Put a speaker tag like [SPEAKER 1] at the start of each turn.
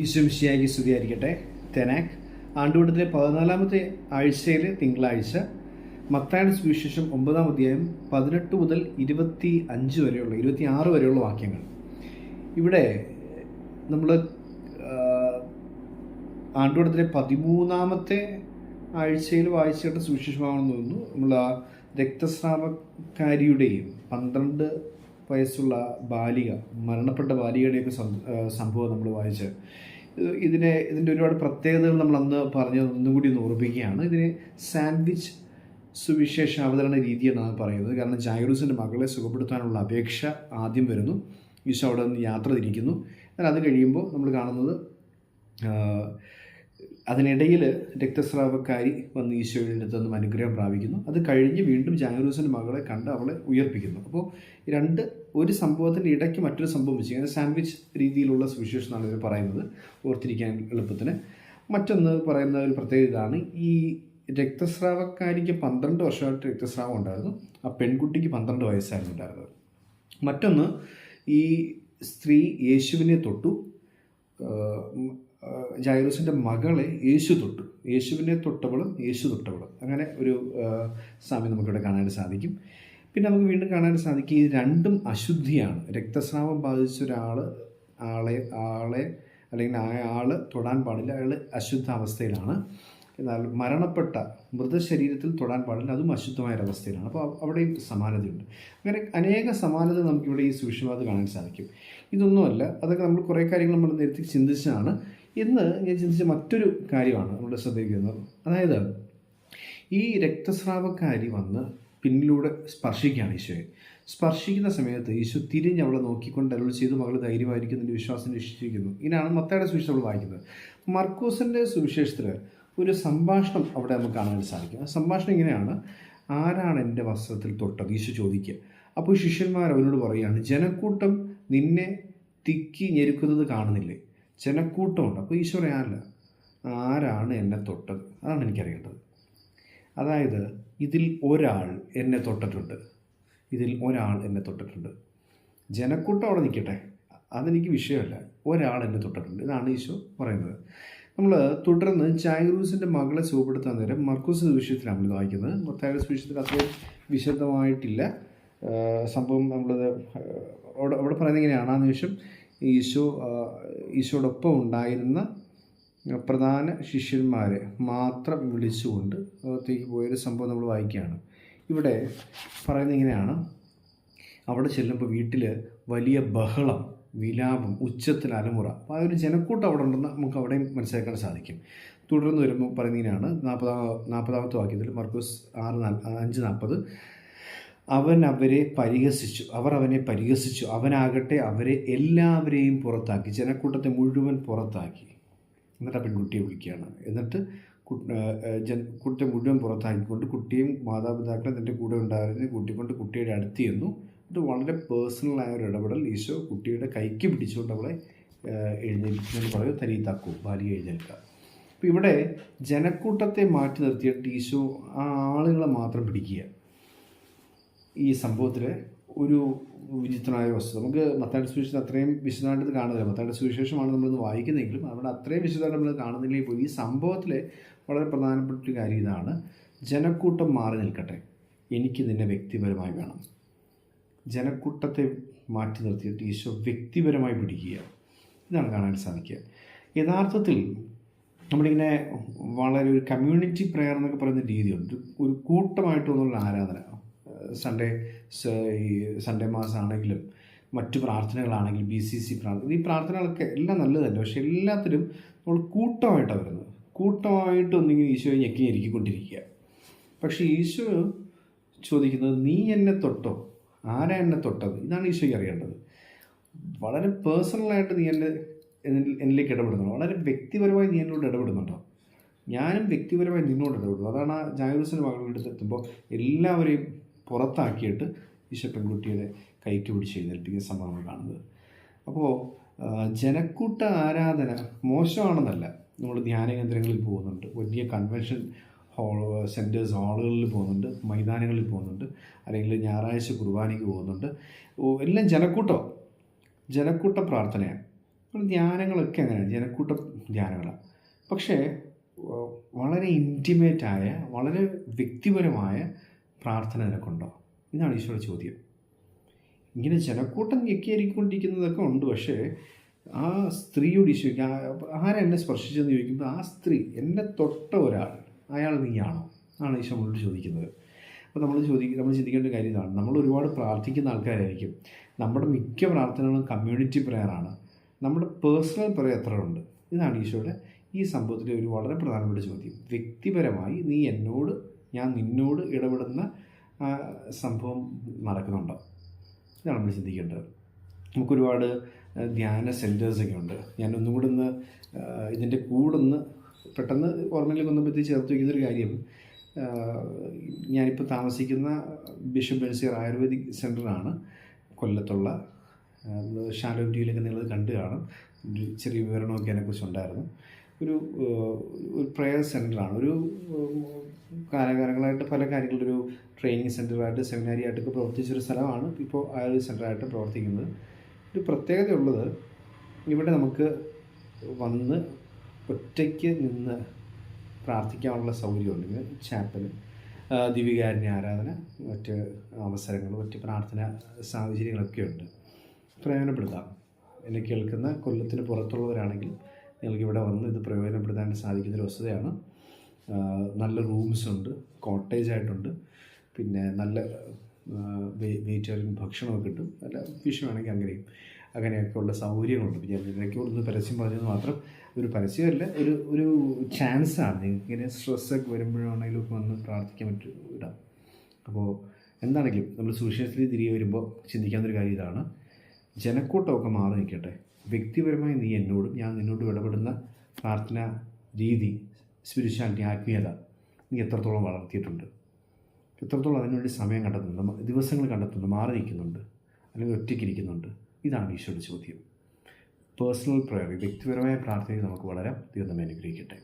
[SPEAKER 1] ഈശ്വംശിയായി സ്തുതിയായിരിക്കട്ടെ. തെനാക്. ആണ്ടുകൂട്ടത്തിലെ പതിനാലാമത്തെ ആഴ്ചയിലെ തിങ്കളാഴ്ച മത്തായുടെ സുവിശേഷം ഒമ്പതാം അധ്യായം പതിനെട്ട് മുതൽ ഇരുപത്തി അഞ്ച് വരെയുള്ള ഇരുപത്തി ആറ് വരെയുള്ള വാക്യങ്ങൾ. ഇവിടെ നമ്മൾ ആണ്ടുകൂട്ടത്തിലെ പതിമൂന്നാമത്തെ ആഴ്ചയിൽ വായിച്ചിട്ട സുവിശേഷമാണെന്ന് തോന്നുന്നു. നമ്മൾ ആ രക്തസ്രാവക്കാരിയുടെയും പന്ത്രണ്ട് വയസ്സുള്ള ബാലിക മരണപ്പെട്ട ബാലികയുടെയൊക്കെ സംഭവം നമ്മൾ വായിച്ച്. ഇതിനെ ഇതിന്റെ ഒരുപാട് പ്രത്യേകതകൾ നമ്മൾ അന്ന് പറഞ്ഞത് ഒന്നും കൂടി ഒന്ന് ഓർപ്പിക്കുകയാണ് ഇതിന് സാൻഡ്വിച്ച് സുവിശേഷ അവതരണ രീതി എന്നാണ് പറയുന്നത്. കാരണം ജായറൂസിന്റെ മകളെ സുഖപ്പെടുത്താനുള്ള അപേക്ഷ ആദ്യം വരുന്നു. ഈശോ അവിടെ നിന്ന് യാത്ര തിരിക്കുന്നു. എന്നാൽ അത് കഴിയുമ്പോൾ നമ്മൾ കാണുന്നത് അതിനിടയിൽ രക്തസ്രാവക്കാരി വന്ന് ഈശോയുടെ അടുത്ത് നിന്നും അനുഗ്രഹം പ്രാപിക്കുന്നു. അത് കഴിഞ്ഞ് വീണ്ടും ജാനൂസിന്റെ മകളെ കണ്ട് അവളെ ഉയർപ്പിക്കുന്നു. അപ്പോൾ രണ്ട് ഒരു സംഭവത്തിന്റെ ഇടയ്ക്ക് മറ്റൊരു സംഭവം വെച്ച് അങ്ങനെ സാൻഡ്വിച്ച് രീതിയിലുള്ള സുവിശേഷം എന്നാണ് ഇവർ പറയുന്നത്. ഓർത്തിരിക്കാൻ എളുപ്പത്തിന്. മറ്റൊന്ന് പറയുന്ന ഒരു പ്രത്യേകത ഇതാണ്. ഈ രക്തസ്രാവക്കാരിക്ക് പന്ത്രണ്ട് വർഷമായിട്ട് രക്തസ്രാവം ഉണ്ടായിരുന്നു. ആ പെൺകുട്ടിക്ക് പന്ത്രണ്ട് വയസ്സായിരുന്നു ഉണ്ടായിരുന്നത്. മറ്റൊന്ന് ഈ സ്ത്രീ യേശുവിനെ തൊട്ടു. ജൈറൂസിന്റെ മകളെ യേശു തൊട്ടു. യേശുവിനെ തൊട്ടവളും യേശു തൊട്ടവളും. അങ്ങനെ ഒരു സാമ്യം നമുക്കിവിടെ കാണാൻ സാധിക്കും. പിന്നെ നമുക്ക് വീണ്ടും കാണാൻ സാധിക്കും ഈ രണ്ടും അശുദ്ധിയാണ്. രക്തസ്രാവം ബാധിച്ച ഒരാൾ ആളെ ആളെ അല്ലെങ്കിൽ ആൾ തൊടാൻ പാടില്ല. അയാൾ അശുദ്ധ അവസ്ഥയിലാണ്. എന്നാൽ മരണപ്പെട്ട മൃതശരീരത്തിൽ തൊടാൻ പാടില്ല. അതും അശുദ്ധമായ ഒരവസ്ഥയിലാണ് അപ്പോൾ അവ- അവിടെയും സമാനതയുണ്ട്. അങ്ങനെ അനേക സമാനത നമുക്കിവിടെ ഈ സുവിശേഷവാദം കാണാൻ സാധിക്കും. ഇതൊന്നുമല്ല. അതൊക്കെ നമ്മൾ കുറേ കാര്യങ്ങൾ നമ്മൾ നേരത്തെ ചിന്തിച്ചതാണ്. ഇന്ന് ഞാൻ ചിന്തിച്ച മറ്റൊരു കാര്യമാണ് നമ്മുടെ ശ്രദ്ധിക്കുന്നത്. അതായത് ഈ രക്തസ്രാവക്കാരി വന്ന് പിന്നിലൂടെ സ്പർശിക്കുകയാണ് ഈശോയെ. സ്പർശിക്കുന്ന സമയത്ത് ഈശോ തിരിഞ്ഞ് അവളെ നോക്കിക്കൊണ്ട് അരുൾ ചെയ്തു മകൾ ധൈര്യമായിരിക്കുന്നതിന്റെ വിശ്വാസം രക്ഷിച്ചിരിക്കുന്നു. ഇതിനാണ് മത്തയുടെ സുവിശേഷം നമ്മൾ വായിക്കുന്നത്. മർക്കൂസിന്റെ സുവിശേഷത്തിൽ ഒരു സംഭാഷണം അവിടെ നമുക്ക് കാണാൻ സാധിക്കും. ആ സംഭാഷണം ഇങ്ങനെയാണ്. ആരാണ് എന്റെ വസ്ത്രത്തിൽ തൊട്ടത്? ഈശോ ചോദിക്കുക. അപ്പോൾ ശിഷ്യന്മാർ അവനോട് പറയുകയാണ് ജനക്കൂട്ടം നിന്നെ തിക്കി ഞെരുക്കുന്നത് കാണുന്നില്ലേ? ജനക്കൂട്ടമുണ്ട്. അപ്പോൾ ഈശോ ആരല്ല ആരാണ് എന്നെ തൊട്ടത്? അതാണ് എനിക്കറിയേണ്ടത്. അതായത് ഇതിൽ ഒരാൾ എന്നെ തൊട്ടിട്ടുണ്ട്. ഇതിൽ ഒരാൾ എന്നെ തൊട്ടിട്ടുണ്ട്. ജനക്കൂട്ടം അവിടെ നിൽക്കട്ടെ. അതെനിക്ക് വിഷയമല്ല. ഒരാൾ എന്നെ തൊട്ടിട്ടുണ്ട്. ഇതാണ് ഈശോ പറയുന്നത്. നമ്മൾ തുടർന്ന് ചൈറൂസിന്റെ മകളെ സുഖപ്പെടുത്താൻ നേരം മർക്കൂസ് വിഷയത്തിലാണ് നമ്മൾ വായിക്കുന്നത്. മൊത്തയുടെ വിഷയത്തിൽ അത്രയും വിശദമായിട്ടില്ല. സംഭവം നമ്മളത് അവിടെ അവിടെ പറയുന്നത് എങ്ങനെയാണ് ആ നിമിഷം ഈശോ ഈശോടൊപ്പം ഉണ്ടായിരുന്ന പ്രധാന ശിഷ്യന്മാരെ മാത്രം വിളിച്ചുകൊണ്ട് അകത്തേക്ക് പോയൊരു സംഭവം നമ്മൾ വായിക്കുകയാണ്. ഇവിടെ പറയുന്നത് ഇങ്ങനെയാണ്. അവിടെ ചെല്ലുമ്പോൾ വീട്ടിൽ വലിയ ബഹളം വിലാപം ഉച്ചത്തിൽ അലമുറ അപ്പോൾ ആ ഒരു ജനക്കൂട്ടം അവിടെ ഉണ്ടെന്ന് നമുക്ക് അവിടെയും മനസ്സിലാക്കാൻ സാധിക്കും. തുടർന്ന് വരുമ്പോൾ പറയുന്നതിനാണ് നാൽപ്പതാ നാൽപ്പതാമത്തെ വാക്യത്തിൽ മർക്കൂസ് ആറ് നാല് അഞ്ച് നാൽപ്പത്. അവൻ അവരെ പരിഹസിച്ചു. അവർ അവനെ പരിഹസിച്ചു. അവനാകട്ടെ അവരെ എല്ലാവരെയും പുറത്താക്കി. ജനക്കൂട്ടത്തെ മുഴുവൻ പുറത്താക്കി. എന്നിട്ട് ആ പെൺകുട്ടിയെ വിളിക്കുകയാണ്. എന്നിട്ട് കുട്ടിയെ മുഴുവൻ പുറത്താക്കിക്കൊണ്ട് കുട്ടിയും മാതാപിതാക്കളും തന്റെ കൂടെ ഉണ്ടായിരുന്നെ കൂട്ടിക്കൊണ്ട് കുട്ടിയുടെ അടുത്ത് ചെന്നു. എന്നിട്ട് വളരെ പേഴ്സണലായ ഒരു ഇടപെടൽ ഈശോ കുട്ടിയുടെ കൈക്ക് പിടിച്ചുകൊണ്ട് അവളെ ആ, എഴുന്നേൽപ്പിക്കുന്നു പറയും. തരീത്താക്കൂ ഭാര്യ എഴുന്നേൽക്കുക അപ്പോൾ ഇവിടെ ജനക്കൂട്ടത്തെ മാറ്റി നിർത്തിയിട്ട് ഈശോ ആ ആളുകളെ മാത്രം പിടിക്കുക. ഈ സംഭവത്തിൽ ഒരു വിചിത്രമായ വസ്തു. നമുക്ക് മത്തായുടെ സുവിശേഷം അത്രയും വിശദമായിട്ട് കാണുന്നില്ല. മത്തായുടെ സുവിശേഷമാണ് നമ്മളിന്ന് വായിക്കുന്നതെങ്കിലും അവിടെ അത്രയും വിശദമായിട്ട് നമ്മൾ കാണുന്നില്ലെങ്കിൽ പോയി ഈ സംഭവത്തിലെ വളരെ പ്രധാനപ്പെട്ട ഒരു കാര്യം ഇതാണ്. ജനക്കൂട്ടം മാറി നിൽക്കട്ടെ. എനിക്ക് നിന്നെ വ്യക്തിപരമായി വേണം. ജനക്കൂട്ടത്തെ മാറ്റി നിർത്തിയിട്ട് ഈശോ വ്യക്തിപരമായി പിടിക്കുക ഇതാണ് കാണാൻ സാധിക്കുക. യഥാർത്ഥത്തിൽ നമ്മളിങ്ങനെ വളരെ ഒരു കമ്മ്യൂണിറ്റി പ്രെയർ എന്നൊക്കെ പറയുന്ന രീതിയുണ്ട്. ഒരു- കൂട്ടമായിട്ട് ആരാധന. സൺഡേ ഈ സൺഡേ മാസമാണെങ്കിലും മറ്റു പ്രാർത്ഥനകളാണെങ്കിലും ബി സി സി പ്രാർത്ഥന ഈ പ്രാർത്ഥനകളൊക്കെ എല്ലാം നല്ലത് പക്ഷെ എല്ലാത്തിലും നമ്മൾ കൂട്ടമായിട്ടാണ് വരുന്നത്. കൂട്ടമായിട്ട് ഒന്നിങ്ങനെ ഈശോയെ ഞെക്കി ഞെരുക്കിക്കൊണ്ടിരിക്കുക പക്ഷേ ഈശോ ചോദിക്കുന്നത് നീ എന്നെ തൊട്ടോ? ആരാ എന്നെ തൊട്ടത്? ഇതാണ് ഈശോയ്ക്ക് അറിയേണ്ടത്. വളരെ പേഴ്സണലായിട്ട് നീ എന്റെ എന്നിലേക്ക് ഇടപെടുന്നുണ്ടോ? വളരെ വ്യക്തിപരമായി നീ എന്നോട് ഇടപെടുന്നുണ്ടോ? ഞാനും വ്യക്തിപരമായി നിന്നോട് ഇടപെടുന്നു. അതാണ് ആ ജായൂസിന്റെ മകളുടെ അടുത്ത് എത്തുമ്പോൾ എല്ലാവരെയും പുറത്താക്കിയിട്ട് ഈശോ പെൺകുട്ടിയുടെ കൈക്ക് പിടിച്ച് എഴുന്നേൽപ്പിക്കുന്ന സംഭവങ്ങൾ കാണുന്നത്. അപ്പോൾ ജനക്കൂട്ട ആരാധന മോശമാണെന്നല്ല. നമ്മൾ ധ്യാന കേന്ദ്രങ്ങളിൽ പോകുന്നുണ്ട്. വലിയ കൺവെൻഷൻ ഹോൾ സെന്റേഴ്സ് ഹാളുകളിൽ പോകുന്നുണ്ട്. മൈതാനങ്ങളിൽ പോകുന്നുണ്ട്. അല്ലെങ്കിൽ ഞായറാഴ്ച കുർബാനയ്ക്ക് പോകുന്നുണ്ട്. എല്ലാം ജനക്കൂട്ടം? ജനക്കൂട്ട പ്രാർത്ഥനയാണ്. ധ്യാനങ്ങളൊക്കെ അങ്ങനെയാണ്. ജനക്കൂട്ട ധ്യാനങ്ങളാണ്. പക്ഷേ വളരെ ഇന്റിമേറ്റായ വളരെ വ്യക്തിപരമായ പ്രാർത്ഥന നിനക്കുണ്ടോ? ഇതാണ് ഈശോയുടെ ചോദ്യം. ഇങ്ങനെ ജനക്കൂട്ടം ഞെക്കിയായിരിക്കൊണ്ടിരിക്കുന്നതൊക്കെ ഉണ്ട് പക്ഷേ ആ സ്ത്രീയോട് ഈശോ ആരെന്നെ സ്പർശിച്ചെന്ന് ചോദിക്കുമ്പോൾ ആ സ്ത്രീ എന്നെ തൊട്ട ഒരാൾ അയാൾ നീയാണോ? ആണ് ഈശോ നമ്മളോട് ചോദിക്കുന്നത്. അപ്പോൾ നമ്മൾ ചോദിക്കുക നമ്മൾ ചിന്തിക്കേണ്ട കാര്യം ഇതാണ്. നമ്മൾ ഒരുപാട് പ്രാർത്ഥിക്കുന്ന ആൾക്കാരായിരിക്കും. നമ്മുടെ മിക്ക പ്രാർത്ഥനകളും കമ്മ്യൂണിറ്റി പ്രെയറാണ് നമ്മുടെ പേഴ്സണൽ പ്രെയർ എത്ര ഉണ്ട് ഇതാണ് ഈശോയുടെ ഈ സംഭവത്തിലെ ഒരു വളരെ പ്രധാനപ്പെട്ട ചോദ്യം. വ്യക്തിപരമായി നീ എന്നോട് ഞാൻ നിന്നോട് ഇടപെടുന്ന സംഭവം നടക്കുന്നുണ്ടോ. ഇതാണ് നമ്മൾ ചിന്തിക്കേണ്ടത്. നമുക്കൊരുപാട് ധ്യാന സെന്റേഴ്സൊക്കെ ഉണ്ട്. ഞാൻ ഒന്നും കൂടെ ഒന്ന് ഇതിന്റെ കൂടെ ഒന്ന് പെട്ടെന്ന് ഓർമ്മയിലേക്ക് വന്നപ്പോഴത്തേക്ക് ചേർത്ത് വയ്ക്കുന്നൊരു കാര്യം ഞാനിപ്പോൾ താമസിക്കുന്ന ബിഷപ്പ് ബെൻസിയർ ആയുർവേദിക് സെന്ററാണ് കൊല്ലത്തുള്ള. ഷാലോ ടിയിലൊക്കെ നിങ്ങൾ കണ്ടു കാണും. ചെറിയ വിവരണമൊക്കെ അതിനെക്കുറിച്ച് ഉണ്ടായിരുന്നു ഒരു ഒരു പ്രെയർ സെന്ററാണ് ഒരു കാലകാലങ്ങളായിട്ട് പല കാര്യങ്ങളുടെ ഒരു ട്രെയിനിങ് സെന്ററായിട്ട് സെമിനാരി ആയിട്ടൊക്കെ പ്രവർത്തിച്ചൊരു സ്ഥലമാണ് ഇപ്പോൾ ആ ഒരു സെന്ററായിട്ട് പ്രവർത്തിക്കുന്നത്. ഒരു പ്രത്യേകതയുള്ളത് ഇവിടെ നമുക്ക് വന്ന് ഒറ്റയ്ക്ക് നിന്ന് പ്രാർത്ഥിക്കാനുള്ള സൗകര്യമുണ്ട്. ചാപ്പൽ ദിവികാരുണ്യ ആരാധന മറ്റ് അവസരങ്ങൾ മറ്റ് പ്രാർത്ഥന സാഹചര്യങ്ങളൊക്കെ ഉണ്ട്. പ്രയോജനപ്പെടുത്താം. എന്നെ കേൾക്കുന്ന കൊല്ലത്തിന് പുറത്തുള്ളവരാണെങ്കിൽ നിങ്ങൾക്ക് ഇവിടെ വന്ന് ഇത് പ്രയോജനപ്പെടുത്താൻ സാധിക്കുന്നൊരു വസ്തുതയാണ്. നല്ല റൂംസ് ഉണ്ട് കോട്ടേജ് ആയിട്ടുണ്ട്. പിന്നെ നല്ല വെജിറ്റേറിയൻ ഭക്ഷണമൊക്കെ കിട്ടും. നല്ല ഫിഷ് വേണമെങ്കിൽ അങ്ങനെയും അങ്ങനെയൊക്കെ ഉള്ള സൗകര്യങ്ങളുണ്ട്. ഞാൻ ഇതിലേക്ക് ഒന്ന് പരസ്യം പറഞ്ഞത് മാത്രം ഒരു പരസ്യമല്ല ഒരു ഒരു ചാൻസാണ് നിങ്ങൾക്ക് ഇങ്ങനെ സ്ട്രെസ്സൊക്കെ വരുമ്പോഴാണെങ്കിലും ഒക്കെ വന്ന് പ്രാർത്ഥിക്കാൻ പറ്റും ഇടാം. അപ്പോൾ എന്താണെങ്കിലും നമ്മൾ സുവിശേഷത്തിൽ തിരികെ വരുമ്പോൾ ചിന്തിക്കാവുന്നൊരു കാര്യം ഇതാണ്. ജനക്കൂട്ടമൊക്കെ മാറി നിൽക്കട്ടെ. വ്യക്തിപരമായി നീ എന്നോടും ഞാൻ നിന്നോടും ഇടപെടുന്ന പ്രാർത്ഥന രീതി സ്പിരിച്വാലിറ്റി ആത്മീയത നീ എത്രത്തോളം വളർത്തിയിട്ടുണ്ട്. എത്രത്തോളം അതിനുവേണ്ടി സമയം കണ്ടെത്തുന്നുണ്ട് ദിവസങ്ങൾ കണ്ടെത്തുന്നുണ്ട് മാറി നിൽക്കുന്നുണ്ട് അല്ലെങ്കിൽ ഒറ്റയ്ക്കിരിക്കുന്നുണ്ട് ഇതാണ് ഈശോയുടെ ചോദ്യം. പേഴ്സണൽ പ്രയർ വ്യക്തിപരമായ പ്രാർത്ഥനയിൽ നമുക്ക് വളരെ ദൈവം അനുഗ്രഹിക്കട്ടെ.